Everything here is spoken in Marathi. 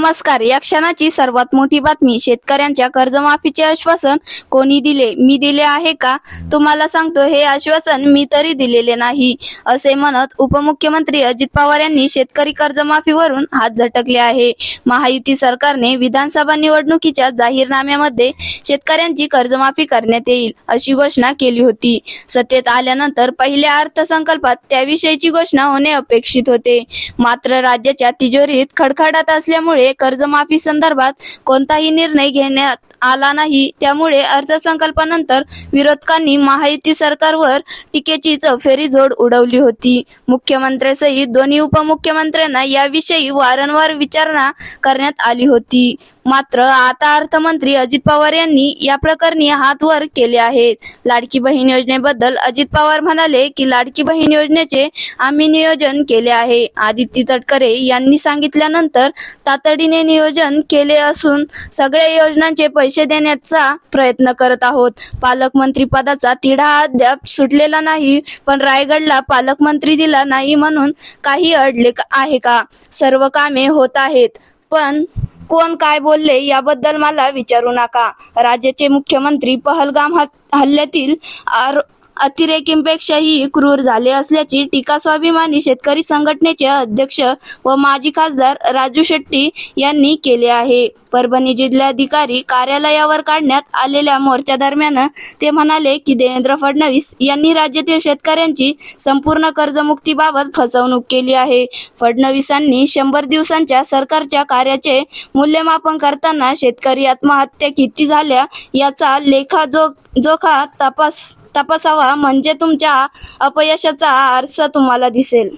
नमस्कार. या क्षणाची सर्वात मोठी बातमी शेतकऱ्यांच्या कर्जमाफीचे आश्वासन कोणी दिले? मी दिले आहे का? तुम्हाला सांगतो हे आश्वासन मी तरी दिलेले नाही असे म्हणत उपमुख्यमंत्री अजित पवार यांनी शेतकरी कर्जमाफीवरून हात झटकले आहे. महायुती सरकारने विधानसभा निवडणुकीच्या जाहीरनाम्यामध्ये शेतकऱ्यांची कर्जमाफी करण्यात येईल अशी घोषणा केली होती. सत्तेत आल्यानंतर पहिल्या अर्थसंकल्पात त्याविषयीची घोषणा होणे अपेक्षित होते. मात्र राज्याच्या तिजोरीत खडखडाट असल्यामुळे कर्जमाफी संदर्भात कोणताही निर्णय घेण्यात आला नाही. त्यामुळे अर्थसंकल्पानंतर विरोधकांनी महायुती सरकारवर टीकेची चौफेरी जोड उडवली होती. मुख्यमंत्र्यांसहित दोन्ही उपमुख्यमंत्र्यांना याविषयी वारंवार विचारणा करण्यात आली होती. मात्र आता अर्थमंत्री अजित पवार यांनी या प्रकरणी हात वर केले आहेत. लाडकी बहीण योजनेबद्दल अजित पवार म्हणाले की लाडकी बहीण योजनेचे आम्ही नियोजन केले आहे. आदित्य तटकरे यांनी सांगितल्यानंतर तातडीने नियोजन केले असून सगळ्या योजनांचे पैसे देण्याचा प्रयत्न करत आहोत. पालकमंत्री पदाचा तिढा अद्याप सुटलेला नाही पण रायगडला पालकमंत्री दिला नाही म्हणून काही अडले का- आहे का? सर्व कामे होत आहेत पण कोण काय बोलले याबद्दल मला विचारू नका. राज्याचे मुख्यमंत्री पहलगाम हल्ल्यातील आर अतिरेकींपेक्षाही क्रूर झाले असल्याची टीका स्वाभिमानी शेतकरी संघटनेचे अध्यक्ष व माजी खासदार राजू शेट्टी यांनी केली आहे. परभणी जिल्हाधिकारी कार्यालयावर काढण्यात आलेल्या मोर्चा दरम्यान ते म्हणाले की देवेंद्र फडणवीस यांनी राज्यातील शेतकऱ्यांची संपूर्ण कर्जमुक्तीबाबत फसवणूक केली आहे. फडणवीसांनी शंभर दिवसांच्या सरकारच्या कार्याचे मूल्यमापन करताना शेतकरी आत्महत्या किती झाल्या याचा लेखाजोख जोखा तपास तपासावा म्हणजे तुमच्या अपयशाचा आरसा तुम्हाला दिसेल.